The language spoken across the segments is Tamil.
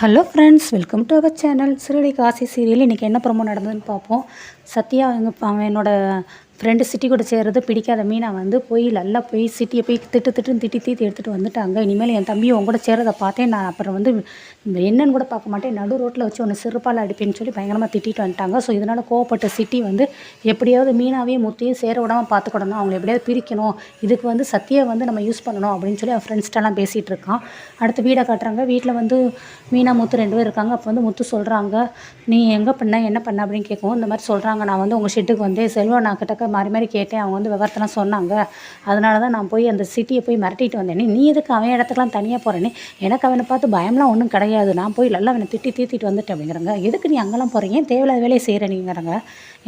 Hello friends welcome to our channel சிறுடி காசி சீரியல் இன்றைக்கி என்ன ப்ரொமோ நடந்ததுன்னு பார்ப்போம். சத்யா அவங்க அவன் என்னோட ஃப்ரெண்டு சிட்டி கூட சேர்றது பிடிக்காத மீனா வந்து போய் நல்லா போய் சிட்டியை போய் திட்டு திட்டுன்னு திட்டி தீத்தி எடுத்துகிட்டு வந்துட்டாங்க. இனிமேல் என் தம்பி உங்க கூட சேர்றதை பார்த்தேன் நான் அப்புறம் வந்து என்னன்னு கூட பார்க்க மாட்டேன். நடு ரோட்டில் வச்சு ஒன்று சிறுப்பால் அடிப்பேன்னு சொல்லி பயங்கரமாக திட்டிட்டு வந்துட்டாங்க. ஸோ இதனால் கோவப்பட்ட சிட்டி வந்து எப்படியாவது மீனாவையும் முத்தையும் சேர விடாமல் பார்த்துக்கிடணும். அவங்களை எப்படியாவது பிரிக்கணும். இதுக்கு வந்து சத்தியை வந்து நம்ம யூஸ் பண்ணணும் அப்படின்னு சொல்லி அவன் ஃப்ரெண்ட்ஸ்ட்டெல்லாம் பேசிகிட்டு இருக்கான். அடுத்து வீடை காட்டுறாங்க. வீட்டில் வந்து மீனா முத்து ரெண்டு பேர் இருக்காங்க. அப்போ வந்து முத்து சொல்கிறாங்க நீ எங்கே பண்ண? என்ன பண்ண? அப்படின்னு கேட்கும் இந்த மாதிரி சொல்கிறாங்க நான் வந்து உங்கள் ஷெட்டுக்கு வந்து செல்வம் நான் கிட்டக்க மாறி மாறி கேட்டேன். அவங்க வந்து விவரத்தெல்லாம் சொன்னாங்க. அதனால தான் நான் போய் அந்த சிட்டியை போய் மிரட்டிட்டு வந்தேனே. நீ எதுக்கு அவன் இடத்துக்குலாம் தனியாக போகிறேனே எனக்கு அவனை பார்த்து பயம்லாம் ஒன்றும் கிடையாது. நான் போய் நல்லா அவனை திட்டி தீத்திட்டு வந்துட்டேன் அப்படிங்கிறாங்க. எதுக்கு நீ அங்கெல்லாம் போகிறீங்க ஏன் தேவையில்லாத வேலையை செய்கிறேங்கிறாங்க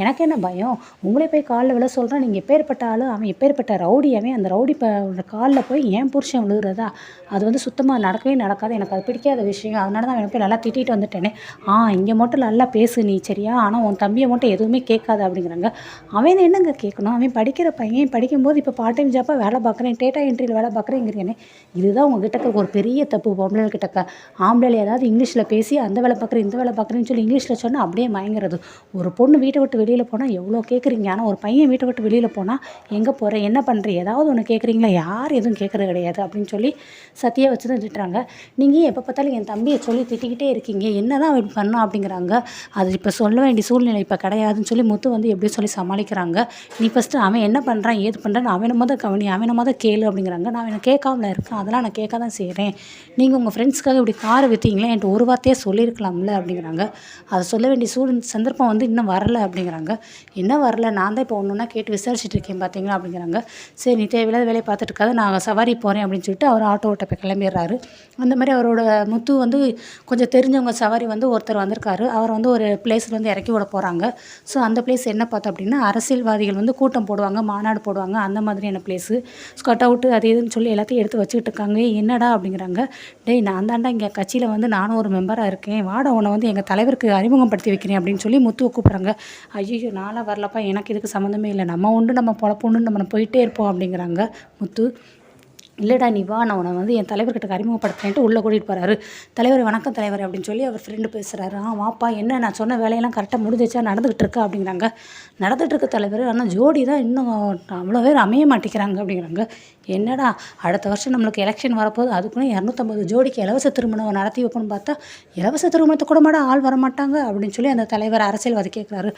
எனக்கு என்ன பயம்? உங்களே போய் காலில் விழ சொல்கிறேன் நீங்கள் எப்பேற்பட்ட ஆள்? அவன் எப்பேற்பட்ட ரவுடியாவே அவன் அந்த ரவுடி இப்போ காலில் போய் ஏன் புருஷன் விழுகிறதா? அது வந்து சுத்தமாக நடக்கவே நடக்காது. எனக்கு அது பிடிக்காத விஷயம். அதனால தான் அவனை போய் நல்லா திட்டிட்டு வந்துட்டேனே. ஆ இங்கே மட்டும் நல்லா பேசு நீ சரியா? ஆனால் உன் தம்பியை மட்டும் எதுவுமே கேட்காது அப்படிங்கிறாங்க. அவன் என்னங்க கேட்கணும்? அவன் படிக்கிற பையன் படிக்கும்போது இப்போ பார்ட் டைம் ஜாப்பாக வேலை பார்க்குறேன் டேட்டா என்ட்ரியில் வேலை பார்க்குறேங்கிறேனே இதுதான் உங்ககிட்ட ஒரு பெரிய தப்பு பொம்பளைகள் ஆம்பளை ஏதாவது இங்கிலீஷில் பேசி அந்த வேலை பார்க்குறேன் இந்த வேலை பார்க்குறேன்னு சொல்லி இங்கிலீஷில் சொன்னால் அப்படியே மயங்கிறது. ஒரு பொண்ணு வீட்டை விட்டு வெளியில் போனால் எவ்வளோ கேட்குறீங்க? ஆனால் ஒரு பையன் வீட்டை விட்டு வெளியில் போனால் எங்கே போகிற என்ன பண்ணுற ஏதாவது ஒன்று கேட்குறீங்களா? யார் எதுவும் கேட்குறது கிடையாது அப்படின்னு சொல்லி சத்தியை வச்சு தான் திட்டுறாங்க. நீங்கள் எப்போ பார்த்தாலும் என் தம்பியை சொல்லி திட்டிக்கிட்டே இருக்கீங்க? என்ன தான் அவன் பண்ணோம் அப்படிங்கிறாங்க. அது இப்போ சொல்ல வேண்டிய சூழ்நிலை இப்போ கிடையாதுன்னு சொல்லி முத்து வந்து எப்படி சொல்லி சமாளிக்கிறாங்க. நீ ஃபஸ்ட்டு அவன் என்ன பண்ணுறான் ஏது பண்ணுறான்னு அவனை மொதல் கவனி அவனை மொதல் கேளு அப்படிங்கிறாங்க. நான் அவனை கேட்காமல இருக்கேன் அதெல்லாம் நான் கேட்க தான் செய்கிறேன் நீங்கள் உங்கள் ஃப்ரெண்ட்ஸ்க்காக இப்படி காரை விற்றீங்களே என்கிட்ட ஒரு வார்த்தையே சொல்லியிருக்கலாம்ல அப்படிங்கிறாங்க. அதை சொல்ல வேண்டிய சூழ் சந்தர்ப்பம் வந்து இன்னும் வரல அப்படிங்கிறாங்க. என்ன வரல? நான் தான் இப்போ ஒன்று ஒன்றா கேட்டு விசாரிச்சுட்டு இருக்கேன் பார்த்தீங்களா அப்படிங்கிறாங்க. சரி நீ தேவையில்லாத வேலையை பார்த்துட்டு இருக்காது நான் சவாரி போகிறேன் அப்படின்னு சொல்லிட்டு அவர் ஆட்டோ ஓட்ட போய் கிளம்பிடுறாரு. அந்த மாதிரி அவரோட முத்து வந்து கொஞ்சம் தெரிஞ்சவங்க சவாரி வந்து ஒருத்தர் வந்திருக்காரு. அவர் வந்து ஒரு பிளேஸில் வந்து இறக்கி விட போகிறாங்க ஸோ அந்த பிளேஸ் என்ன பார்த்தோம் அப்படின்னா அரசியல்வாதி அரசியல்வாதிகள் வந்து கூட்டம் போடுவாங்க மாநாடு போடுவாங்க. அந்த மாதிரியான பிளேஸு ஸ்கட் அவுட்டு அது இதுன்னு சொல்லி எல்லாத்தையும் எடுத்து வச்சுக்கிட்டு இருக்காங்க. என்னடா அப்படிங்கிறாங்க. டேய் நான் தாண்டா இங்கே கட்சியில் வந்து நானும் ஒரு மெம்பராக இருக்கேன். வாடா உன்னை வந்து எங்கள் தலைவருக்கு அறிமுகப்படுத்தி வைக்கிறேன் அப்படின்னு சொல்லி முத்துவை கூப்பிட்றாங்க. ஐயோ நாளாக வரலப்பா. எனக்கு இதுக்கு சம்மந்தமே இல்லை. நம்ம உண்டு நம்ம பொழப்பு உண்டு நம்ம போயிட்டே இருப்போம் அப்படிங்கிறாங்க முத்து. இல்லைடா நீ வா நான் உன்னை வந்து என் தலைவர்கிட்ட அறிமுகப்படுத்துறேன்ட்டு உள்ளே கூட்டிகிட்டு போகிறாரு தலைவர் வணக்கம் தலைவர் அப்படின்னு சொல்லி அவர் ஃப்ரெண்டு பேசுகிறாரு ஆ வாப்பா என்ன நான் சொன்ன வேலையெல்லாம் கரெக்டாக முடிஞ்சிச்சா நடந்துகிட்டு இருக்கா அப்படிங்கிறாங்க. நடந்துகிட்டு இருக்க தலைவர் ஆனால் ஜோடி தான் இன்னும் அவ்வளோ பேர் அமைய மாட்டேங்கிறாங்க அப்படிங்கிறாங்க. என்னடா அடுத்த வருஷம் நம்மளுக்கு எலெக்ஷன் வரப்போகுது அதுக்குள்ளே இரநூத்தம்பது ஜோடிக்கு இலவச திருமணம் நடத்தி வைப்போம்னு பார்த்தா இலவச திருமணத்தை கூட மாட ஆள் வரமாட்டாங்க அப்படின்னு சொல்லி அந்த தலைவர் அரசியல்வாதி கேட்குறாரு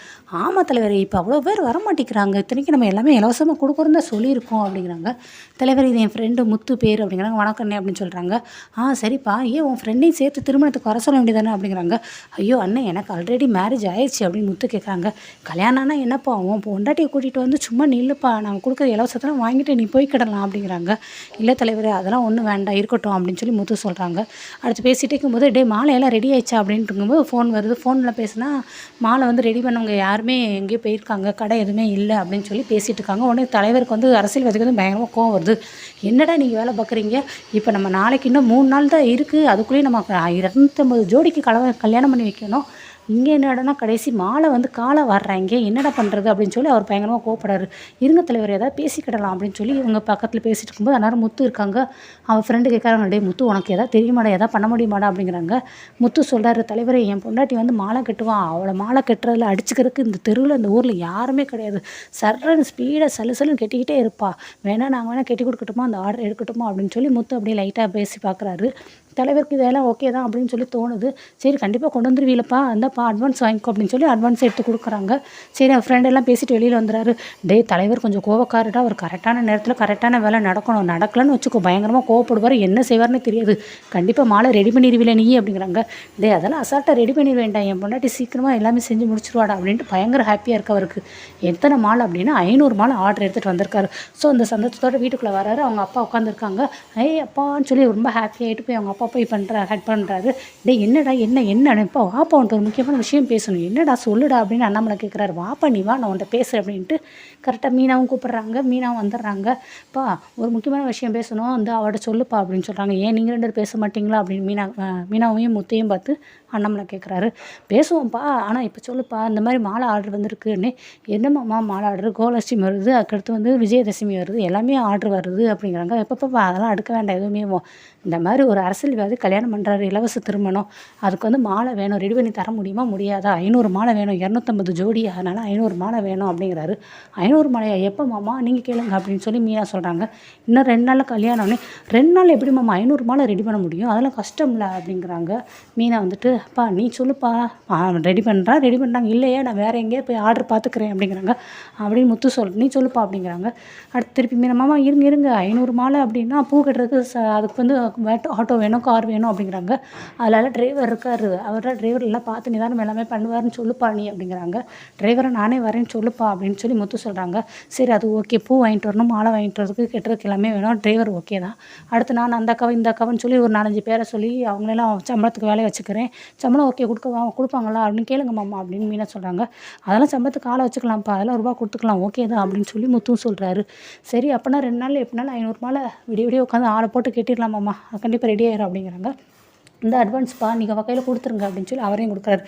ஆமாம் தலைவர் இப்போ அவ்வளோ பேர் வரமாட்டேங்கிறாங்க இத்தனைக்கு நம்ம எல்லாமே இலவசமாக கொடுக்குறோம் தான் சொல்லியிருக்கோம் அப்படிங்கிறாங்க. தலைவர் இது என் ஃப்ரெண்டு முத்து பேர் அப்படிங்கிறாங்க வணக்கண்ணே அப்படின்னு சொல்கிறாங்க ஆ சரிப்பா ஏன் உன் ஃப்ரெண்டையும் சேர்த்து திருமணத்துக்கு வர சொல்ல வேண்டியதானே அப்படிங்கிறாங்க. ஐயோ அண்ணன் எனக்கு ஆல்ரெடி மேரேஜ் ஆயிடுச்சு அப்படின்னு முத்து கேட்குறாங்க கல்யாணம்னா என்னப்பா உன் பொண்டாட்டியை கூட்டிகிட்டு வந்து சும்மா நில்லுப்பா நாங்கள் கொடுக்குற இலவசத்தெல்லாம் வாங்கிட்டு நீ போய்க்கிடலாம் அப்படிங்கிறாங்க. இல்லை தலைவர் அதெல்லாம் ஒன்றும் வேண்டாம் இருக்கட்டும் அப்படின்னு சொல்லி முத்து சொல்கிறாங்க அடுத்து பேசிகிட்டே இருக்கும்போது டே மாலையெல்லாம் ரெடி ஆயிடுச்சா? அப்படின்ட்டுங்கும்போது ஃபோன் வருது. ஃபோனில் பேசுனா மாலை வந்து ரெடி பண்ணவங்க யாருமே எங்கேயோ போயிருக்காங்க. கடை எதுவுமே இல்லை அப்படின்னு சொல்லி பேசிகிட்டு இருக்காங்க. உடனே தலைவருக்கு வந்து அரசியல்வாதிக்கு வந்து பயங்கரமாக கோவம் வருது. என்னடா நீங்கள் வேலை பார்க்குறீங்க? இப்போ நம்ம நாளைக்கு இன்னும் மூணு நாள் தான் இருக்குது அதுக்குள்ளேயே நம்ம இரநூத்தம்பது ஜோடிக்கு கலவை கல்யாணம் பண்ணி வைக்கணும். இங்கே என்னடனா கடைசி மாலை வந்து காலை வர்றாங்க. என்னடா பண்ணுறது அப்படின்னு சொல்லி அவர் பயங்கரமாக கோவப்படுறாரு. இருங்க தலைவர் ஏதாவது பேசிக்கிடலாம் அப்படின்னு சொல்லி இவங்க பக்கத்தில் பேசிட்டு இருக்கும்போது அந்நேரம் முத்து இருக்காங்க. அவன் ஃப்ரெண்டு கேட்குறாங்க டே முத்து உனக்கு எதாவது தெரியுமாடா? எதாவது பண்ண முடியுமாடா? அப்படிங்கிறாங்க. முத்து சொல்கிறாரு தலைவரை என் பொண்டாட்டி வந்து மாலை கட்டுவான் அவளை மாலை கட்டுறதுல அடிச்சுக்கிறதுக்கு இந்த தெருவில் இந்த ஊரில் யாருமே கிடையாது. சர்றன்னு ஸ்பீடாக சலு சலுன்னு கட்டிக்கிட்டே இருப்பா. வேணா நாங்கள் வேணால் கட்டி கொடுக்கட்டுமா? அந்த ஆர்டர் எடுக்கட்டுமா? அப்படின்னு சொல்லி முத்து அப்படியே லைட்டாக பேசி பார்க்குறாரு தலைவருக்கு இதெல்லாம் ஓகே தான் அப்படின்னு சொல்லி தோணுது. சரி கண்டிப்பாக கொண்டு வந்துருவீலப்பா. அந்தப்பா அட்வான்ஸ் வாங்கிக்கோ அப்படின்னு சொல்லி அட்வான்ஸ் எடுத்து கொடுக்குறாங்க. சரி அவர் ஃப்ரெண்ட் எல்லாம் பேசிட்டு வெளியில் வந்துறாரு. டேய் தலைவர் கொஞ்சம் கோவக்காரடா அவர் கரெக்டான நேரத்தில் கரெக்டான வேலை நடக்கணும். நடக்கலன்னு வச்சுக்கோ பயங்கரமாக கோவப்படுவார். என்ன செய்வார்னு தெரியாது. கண்டிப்பாக மாலை ரெடி பண்ணிடுவில நீ அப்படிங்கிறாங்க. டே அதெல்லாம் அசால்ட்டாக ரெடி பண்ணி வேண்டாம். என் பொண்டாட்டி சீக்கிரமாக எல்லாமே செஞ்சு முடிச்சிருவாடா அப்படின்ட்டு பயங்கர ஹாப்பியாக இருக்கு அவருக்கு. எத்தனை மாலை அப்படின்னா ஐநூறு மாலை ஆர்டர் எடுத்துகிட்டு வந்திருக்காரு. ஸோ அந்த சந்தோஷத்தோட வீட்டுக்குள்ளே வராரு. அவங்க அப்பா உட்காந்துருக்காங்க ஏய் அப்பான்னு சொல்லி ரொம்ப ஹாப்பி ஆகிட்டு போய் அவங்க அப்பா போய் பண்ணுறா ஹெட் பண்ணுறாரு டே என்னடா என்ன என்ன இப்போ வாப்பா உன்ட்டு ஒரு முக்கியமான விஷயம் பேசணும். என்னடா சொல்லுடா அப்படின்னு அண்ணாமலை கேட்குறாரு வாப்பா நீ வா நான் உன்ட்ட பேசுகிறேன் அப்படின்ட்டு கரெக்டாக மீனாவும் கூப்பிட்றாங்க. மீனாவும் வந்துடுறாங்க. பா ஒரு முக்கியமான விஷயம் பேசணும். வந்து அவட்ட சொல்லுப்பா அப்படின்னு சொல்கிறாங்க ஏன் நீங்கள் ரெண்டு பேர் பேச மாட்டீங்களா அப்படின்னு மீனா மீனாவையும் முத்தையும் பார்த்து அண்ணாமலை கேட்குறாரு பேசுவோம்ப்பா ஆனால் இப்போ சொல்லுப்பா இந்த மாதிரி மாலை ஆர்டர் வந்திருக்குன்னு என்னம்மாம்மா மாலை ஆர்டர் கோலட்சுமி வருது அதுக்கடுத்து வந்து விஜயதசமி வருது எல்லாமே ஆர்டர் வருது அப்படிங்கிறாங்க. எப்பப்போ அதெல்லாம் அடுக்க வேண்டாம் எதுவுமே இந்த மாதிரி ஒரு அரசியல் அரசியல்வாதி கல்யாணம் பண்ணுறாரு இலவச திருமணம் அதுக்கு வந்து மாலை வேணும் ரெடி பண்ணி தர முடியுமா முடியாதா? ஐநூறு மாலை வேணும் இரநூத்தம்பது ஜோடி அதனால் ஐநூறு மாலை வேணும் அப்படிங்கிறாரு. ஐநூறு மாலையா? எப்போ மாமா? நீங்கள் கேளுங்க அப்படின்னு சொல்லி மீனா சொல்கிறாங்க இன்னும் ரெண்டு நாளில் கல்யாணம்னே ரெண்டு நாள் எப்படி மாமா? ஐநூறு மாலை ரெடி பண்ண முடியும்? அதெல்லாம் கஷ்டம் இல்லை அப்படிங்கிறாங்க. மீனா வந்துட்டு பா நீ சொல்லுப்பா. ரெடி பண்ணுறா ரெடி பண்ணுறாங்க இல்லையே நான் வேறு எங்கேயோ போய் ஆர்டர் பார்த்துக்கிறேன் அப்படிங்கிறாங்க. அப்படின்னு முத்து சொல் நீ சொல்லுப்பா அப்படிங்கிறாங்க. அடுத்து திருப்பி மீனா மாமா இருங்க இருங்க. ஐநூறு மாலை அப்படின்னா பூ கட்டுறதுக்கு ச அதுக்கு வந்து ஆட்டோ வேணும் கார் வேணும் அப்படிங்கிறாங்க. அதில் டிரைவர் இருக்கார். அவரால் டிரைவர் எல்லாம் பார்த்து நிதானம் எல்லாமே பண்ணுவாருன்னு சொல்லுப்பா நீ அப்படிங்கிறாங்க. டிரைவரை நானே வரேன்னு சொல்லுப்பா அப்படின்னு சொல்லி முத்து சொல்கிறாங்க சரி அது ஓகே. பூ வாங்கிட்டு வரணும் மாலை வாங்கிட்டு வரதுக்கு கெட்டுறதுக்கு எல்லாமே வேணும். டிரைவர் ஓகே தான். அடுத்து நான் அந்த அக்காவை இந்த அக்காவன்னு சொல்லி ஒரு நாலஞ்சு பேரை சொல்லி அவங்களெல்லாம் சம்பளத்துக்கு வேலையை வச்சுக்கிறேன். சம்பளம் ஓகே கொடுக்க கொடுப்பாங்களா? அப்படின்னு கேளுங்க மாமா அப்படின்னு மீனா சொல்கிறாங்க அதெல்லாம் சம்பளத்துக்கு ஆளை வச்சுக்கலாம்ப்பா அதெல்லாம் ரூபா கொடுத்துக்கலாம் ஓகே தான் அப்படின்னு சொல்லி முத்தும் சொல்கிறாரு சரி அப்போனா ரெண்டு நாள் எப்படினாலும் ஐநூறு மாலை விடிய விடிய உட்காந்து ஆளை போட்டு கேட்டிடலாமாம்மா கண்டிப்பாக ரெடி ஆயிரும் அப்படிங்கிறாங்க. இந்த அட்வான்ஸ்ப்பா நீங்கள் வகையில் கொடுத்துருங்க அப்படின்னு சொல்லி அவரையும் கொடுக்குறாரு.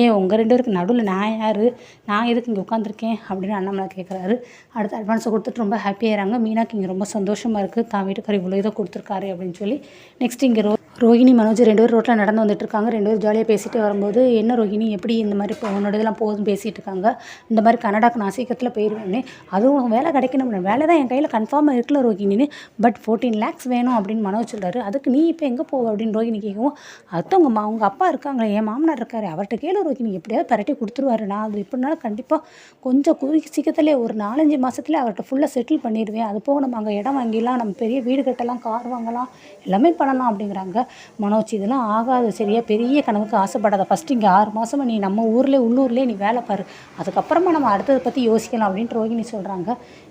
ஏன் உங்கள் ரெண்டு பேருக்கு நடுவில் நான் யார்? நான் எதுக்கு இங்கே உட்காந்துருக்கேன்? அப்படின்னு அண்ணாமலை கேட்குறாரு அடுத்து அட்வான்ஸை கொடுத்துட்டு ரொம்ப ஹாப்பியாகிறாங்க மீனாக்கு இங்கே ரொம்ப சந்தோஷமாக இருக்குது தான் வீட்டுக்காரர் இவ்வளோ இதை கொடுத்துருக்காரு அப்படின்னு சொல்லி நெக்ஸ்ட் இங்கே ரோ ரோஹிணி மனோஜ் ரெண்டு பேரும் ரோட்டில் நடந்து வந்துட்டு இருக்காங்க. ரெண்டு பேரும் ஜாலியாக பேசிட்டு வரும்போது என்ன ரோஹிணி எப்படி இந்த மாதிரி இப்போ உன்னோட இதெல்லாம் போகுதுன்னு பேசிகிட்டு இருக்காங்க? இந்த மாதிரி கனடாக்கு நான் சீக்கிரத்தில் போயிடுவேன்னு அதுவும் வேலை கிடைக்கணும். வேலை தான் என் கையில் கன்ஃபார்மாக இருக்கல ரோஹிணின்னு. பட் ஃபோர்டீன் லேக்ஸ் வேணும் அப்படின்னு மனோஜ் சொல்கிறாரு அதுக்கு நீ இப்போ எங்கே போவ அப்படின்னு ரோஹிணி கேட்கவும் அடுத்தவங்க உங்கள் மா உங்கள் அப்பா இருக்காங்களே என் மாமனார் இருக்காரு. அவர்கிட்ட கேளு ரோஹிணி எப்படியாவது பரட்டி கொடுத்துருவாரு. நான் அது எப்படினாலும் கண்டிப்பாக கொஞ்சம் குறி சீக்கிரத்திலே ஒரு நாலஞ்சு மாதத்துல அவர்கிட்ட ஃபுல்லாக செட்டில் பண்ணிடுவேன் அது போக நம்ம அங்கே இடம் வாங்கிடலாம். நம்ம பெரிய வீடு கட்டலாம் கார் வாங்கலாம் எல்லாமே பண்ணலாம் அப்படிங்கிறாங்க. மனோஜ் இதெல்லாம் ஆகாது சரியா? பெரிய கனவுக்கு ஆசைப்படாத. ஃபஸ்ட்டு இங்கே ஆறு மாதமா நீ நம்ம ஊர்லேயே உள்ளூர்லேயே நீ வேலை பாரு. அதுக்கப்புறமா நம்ம அடுத்ததை பற்றி யோசிக்கலாம் அப்படின்ட்டு ரோஹிணி சொல்கிறாங்க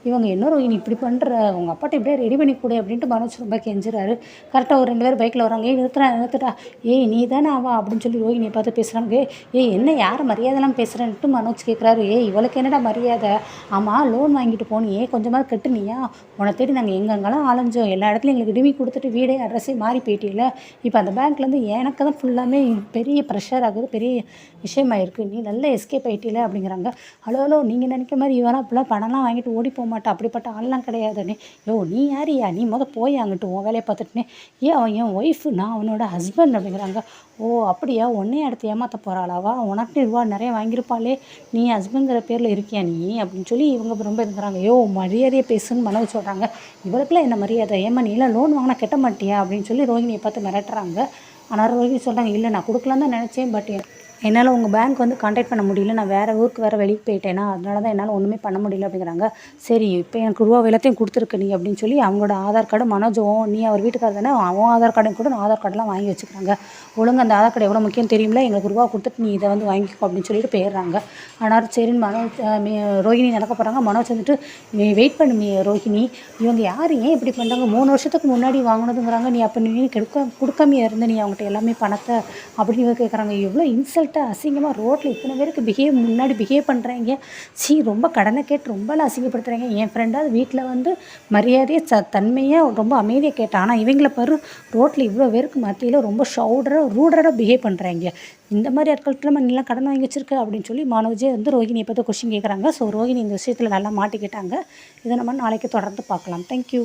இவங்க என்ன ரோஹிணி இப்படி பண்ணுற உங்கள் அப்பாட்ட இப்படியே ரெடி பண்ணி கொடு அப்படின்ட்டு மனோஜ் ரொம்ப கெஞ்சுறாரு. கரெக்டாக ஒரு ரெண்டு பேர் பைக்கில் வராங்க. ஏய் நிறுத்துறா நிறுத்துட்டா ஏய் நீ தானே ஆவா அப்படின்னு சொல்லி ரோஹிணியை பார்த்து பேசுகிறாங்க ஏய் என்ன யார் மரியாதைலாம் பேசுகிறேன்ட்டு மனோஜ் கேட்குறாரு ஏய் இவளுக்கு என்னடா மரியாதை? ஆமாம் லோன் வாங்கிட்டு போனியே. கொஞ்சமாக கட்டுனியா? உன்னை தேடி நாங்கள் எங்கெங்கெல்லாம் அலைஞ்சோம் எல்லா இடத்துலையும் எங்களுக்கு டிவி கொடுத்துட்டு வீடே அட்ரஸே மாறி போயிட்டில இப்போ அந்த பேங்க்லேருந்து எனக்கு தான் ஃபுல்லாமே பெரிய ப்ரெஷர் ஆகுது பெரிய விஷயமாயிருக்கு. நீ நல்ல எஸ்கேப் ஆகிட்டில அப்படிங்கிறாங்க. ஹலோ ஹலோ நீங்கள் நினைக்கிற மாதிரி இவெல்லாம் இப்படிலாம் பணம்லாம் வாங்கிட்டு ஓடி போக மாட்டா. அப்படிப்பட்ட ஆள்லாம் கிடையாதுன்னு யோ நீ யாரியா? நீ முத போய் அங்கிட்டு உன் வேலையை பார்த்துட்டுனே. ஏன் அவன் என் ஒய்ஃபு நான் அவனோட ஹஸ்பண்ட் அப்படிங்கிறாங்க. ஓ அப்படியா? உன்னையே அடுத்து ஏமாற்ற போகிறாளாவா உனக்கு ரூபா நிறைய வாங்கியிருப்பாளே. நீ ஹஸ்பண்ட்ங்கிற பேரில் இருக்கியா நீ? அப்படின்னு சொல்லி இவங்க ரொம்ப இருக்கிறாங்க ஐயோ மரியாதையை பேசுன்னு மனவு சொல்கிறாங்க இவளுக்குலாம் என்ன மரியாதை? ஏமா நீலாம் லோன் வாங்கினா கட்ட மாட்டியா? அப்படின்னு சொல்லி ரோஹிணியை பார்த்து மிரட்டுறாங்க. ஆனால் ரோஹிணி சொல்கிறாங்க இல்லை நான் கொடுக்கலான்னு தான் நினச்சேன் பட் என்னால் உங்கள் பேங்க் வந்து காண்டாக்ட் பண்ண முடியல. நான் வேறு ஊருக்கு வேறு வெளியே போயிட்டேன்னா அதனால தான் என்னால் ஒன்றுமே பண்ண முடியல அப்படிங்கிறாங்க. சரி இப்போ எனக்கு ரூபா எல்லாத்தையும் கொடுத்துருக்கு நீ அப்படின்னு சொல்லி அவங்களோட ஆதார் கார்டு மனோஜும் நீ அவர் வீட்டுக்காரர் தானே அவன் ஆதார் கார்டையும் கூட நான் ஆதார் கார்டெலாம் வாங்கி வச்சுக்கிறாங்க. ஒழுங்கு அந்த ஆதார் கார்டு எவ்வளோ முக்கியம் தெரியுமில்ல? எங்களுக்கு ரூபா கொடுத்துட்டு நீ இதை வந்து வாங்கிக்கோ அப்படின்னு சொல்லிட்டு போயிடுறாங்க. ஆனால் சரின்னு மனோஜ் ரோஹிணி நடக்க போகிறாங்க மனோஜ் வந்துட்டு நீ வெயிட் பண்ணு மீ ரோஹிணி. இவங்க யார்? ஏன் இப்படி பண்ணுறாங்க மூணு வருஷத்துக்கு முன்னாடி வாங்கினதுங்கிறாங்க. நீ அப்போ நீ கெடுக்க கொடுக்காமையே இருந்த நீ அவங்ககிட்ட எல்லாமே பணத்தை? அப்படின்னு கேட்குறாங்க எவ்வளோ இன்சல்ட்டாக அசிங்கமாக ரோட்டில் இத்தனை பேருக்கு பிஹேவ் முன்னாடி பிஹேவ் பண்ணுறாங்க சீ ரொம்ப கடனை கேட்டு ரொம்ப அசிங்கப்படுத்துகிறாங்க என் ஃப்ரெண்டாவது வீட்டில் வந்து மரியாதையை ச தன்மையாக ரொம்ப அமைதியாக கேட்டான் ஆனால் இவங்கள பாரு ரோட்டில் இவ்வளோ பேருக்கு மத்தியில் ரொம்ப ஷவுடராக ரூடராக பிஹேவ் பண்ணுறாங்க இந்த மாதிரி ஆட்கள்கிட்ட நம்ம நல்லா கடன் வாங்கி வச்சிருக்க அப்படின்னு சொல்லி மனோஜே வந்து ரோஹிணியை பார்த்து கொஷின் கேட்குறாங்க ஸோ ரோஹிணி இந்த விஷயத்தில் நல்லா மாட்டிக்கிட்டாங்க. இதை நம்ம நாளைக்கு தொடர்ந்து பார்க்கலாம். தேங்க்யூ